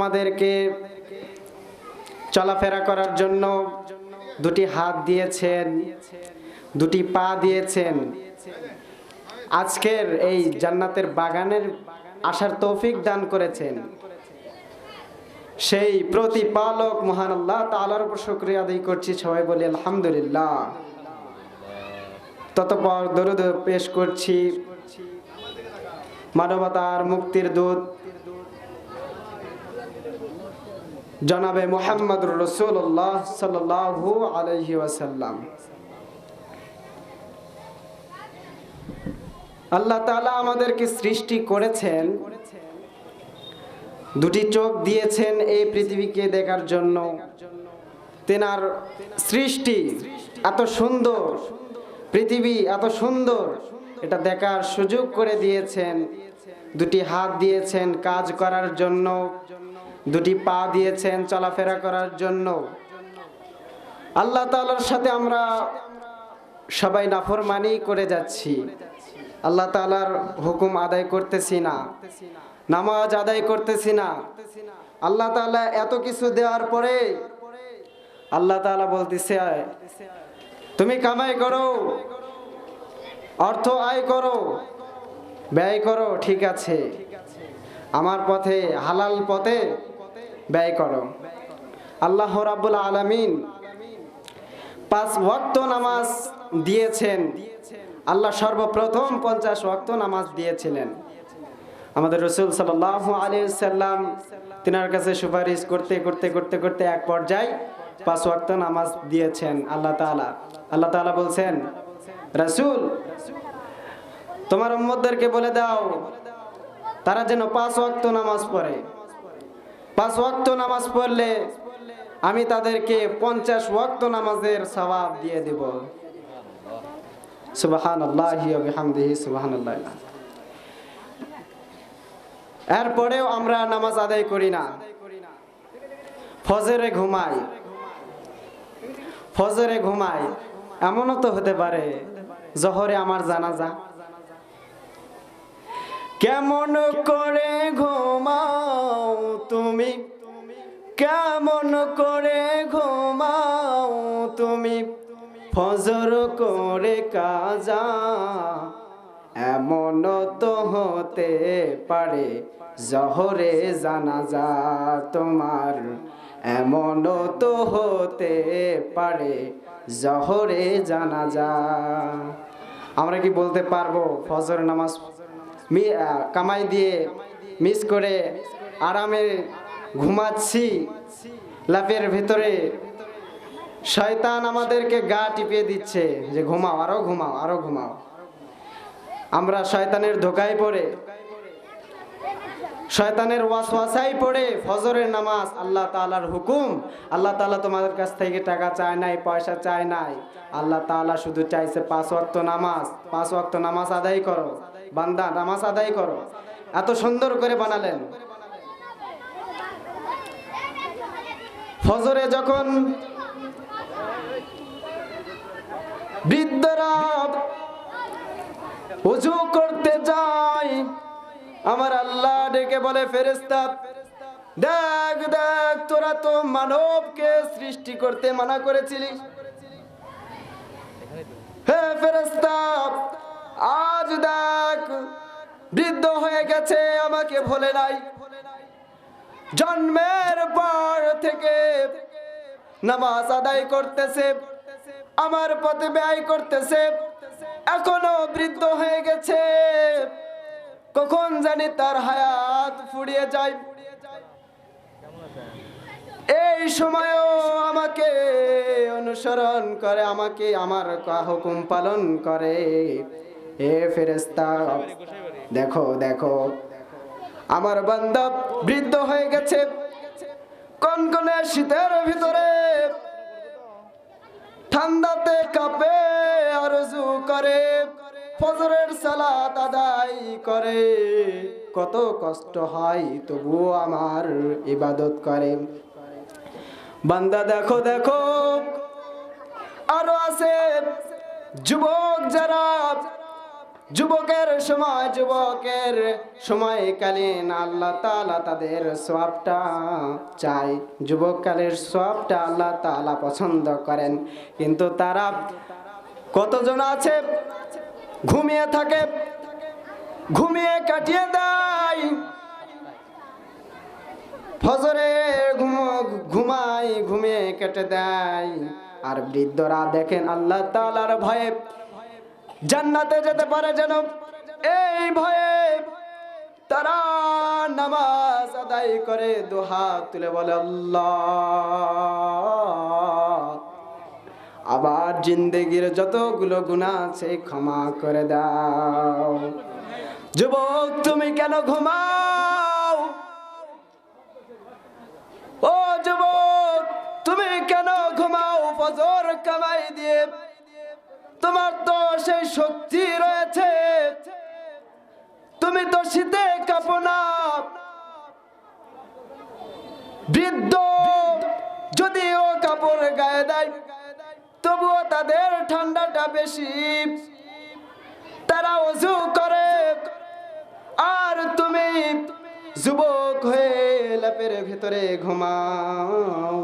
আমাদেরকে চলাফেরা করার জন্য দুটি হাত দিয়েছেন, দুটি পা দিয়েছেন। আজকের এই জান্নাতের বাগানের আসার তৌফিক দান করেছেন। সেই প্রতিপালক মহান আল্লাহ তালার উপর শুক্রিয়া আদায় করছি, সবাই বলি আলহামদুলিল্লাহ। ততপর দরুদ পেশ করছি। মানবতার মুক্তির দূত জনাবে মোহাম্মদ রসুল্লাহ সাল্লাহু আলহি ওয়াসাল্লাম। আল্লাহ তাআলা আমাদেরকে সৃষ্টি করেছেন, দুটি চোখ দিয়েছেন এই পৃথিবীকে দেখার জন্য। তেনার সৃষ্টি এত সুন্দর, পৃথিবী এত সুন্দর, এটা দেখার সুযোগ করে দিয়েছেন। দুটি হাত দিয়েছেন কাজ করার জন্য। দুটি পা দিয়েছেন চলাফেরা করার জন্য। আল্লাহ তাআলার সাথে আমরা সবাই নাফরমানি করে যাচ্ছি। আল্লাহ তাআলার হুকুম আদায় করতেছি না। নামাজ আদায় করতেছি না। আল্লাহ তাআলা এত কিছু দেওয়ার পরে আল্লাহ তাআলা বলতেছে তুমি কামাই করো, অর্থ আয় করো, ব্যয় করো, ঠিক আছে। আমার পথে, হালাল পথে ব্যয় করো। আল্লাহ রাব্বুল আলামিন পাঁচ ওয়াক্ত নামাজ দিয়েছেন। আল্লাহ সর্বপ্রথম পঞ্চাশ ওয়াক্ত নামাজ দিয়েছিলেন। আমাদের রসুল সাল্লাহ আলী সাল্লাম তিনার কাছে সুপারিশ করতে করতে করতে করতে এক পর্যায়ে পাঁচ ওয়াক্ত নামাজ দিয়েছেন আল্লাহ তাআলা। আল্লাহ তাআলা বলছেন, রসুল, তোমার উম্মতদেরকে বলে দাও, তারা যেন পাঁচ ওয়াক্ত নামাজ পড়ে। পাঁচ ওয়াক্ত নামাজ পড়লে আমি তাদেরকে পঞ্চাশ ওয়াক্ত নামাজের সবাব দিয়ে দেব। এরপরেও আমরা নামাজ আদায় করি না। ফজরে ঘুমাই। ফজরে ঘুমাই, এমনও তো হতে পারে, জহরে আমার জানাজা। কেমন করে তুমি কেমন করে ঘুমাও তুমি? ফজর করে কাজা এমন তো হতে পারে, জহরে জানাজা তোমার। এমন তো হতে পারে, জহরে জানাজা। আমরা কি বলতে পারব ফজর নামাজ? কামাই দিয়ে মিস করে আরামে ঘুমাচ্ছি। লাফের ভিতরে শয়তান আমাদেরকে গা টিপিয়ে দিচ্ছে যে ঘুমাও, আরও ঘুমাও আরও ঘুমাও। আমরা শয়তানের ধোকায় পড়ে, শয়তানের ওয়াসওয়াসাই পড়ে ফজরের নামাজ আল্লাহ তাআলার হুকুম। আল্লাহ তাআলা তোমাদের কাছ থেকে টাকা চায় নাই, পয়সা চায় নাই। আল্লাহ তাআলা শুধু চাইছে পাঁচ ওয়াক্ত নামাজ, পাঁচ ওয়াক্ত নামাজ আদায় করো। বান্দা, নামাজ আদায় করো। এত সুন্দর করে বানালেন। ফজরে যখন বৃদ্ধরা উজু করতে যায়, আমার আল্লাহ ডেকে বলে ফেরেস্তা দেখ দেখ, তোরা তো মানবকে সৃষ্টি করতে মানা করেছিলি। হে ফেরেস্তা আজ দেখ, বৃদ্ধ হয়ে গেছে, আমাকে ভোলে নাই। জন্মের পর থেকে নামাজ আদায় করতেছে, আমার পথে ব্যয় করতেছে, এখনও বৃদ্ধ হয়ে গেছে। কখন জানি তার হায়াত ফুরিয়ে যায়। এই সময়ও আমাকে অনুসরণ করে, আমাকে আমার হুকুম পালন করে। এ ফেরেস্তা দেখো দেখো। আমার বান্দা বৃদ্ধ হয়ে গেছে। কনকনে শীতের ভিতরে? ঠান্ডাতে কাঁপে, আরজু করে। ফজরের সালাত আদায় করে। কত কষ্ট হয় তবুও আমার ইবাদত করে। বান্দা দেখো দেখো, আরও আছে। যুবক যারা যুবকের সময়, যুবকের সময়কালীন আল্লাহ তাআলা তাদের সওয়াবটা চাই যুবককালের সবটা আল্লাহ তাআলা পছন্দ করেন। কিন্তু তারা কতজন আছে? ঘুমিয়ে থাকে, ঘুমিয়ে কাটিয়ে দেয়। ফজরে ঘুম ঘুমাই ঘুমিয়ে কেটে দেয়। আর বৃদ্ধরা দেখেন আল্লাহ তাআলার ভয়ে জান্নাতে যেতে পারে যেন। এই ভয়ে তারা নামাজ আদায় করে তুলে বলে, আল্লাহ আবার জিন্দেগির যতগুলো গুণা আছে ক্ষমা করে দাও। যুবক, তুমি কেন ঘুমাও? ও সেই শক্তি রয়েছে। তুমি তো শীতে কাঁপো না বৃদ্ধ যদিও কাপড় গায়ে দেয়, তবুও তাদের ঠান্ডাটা বেশি। তারা অজু করে। আর তুমি যুবক হয়ে ল্যাপের ভেতরে ঘুমাও।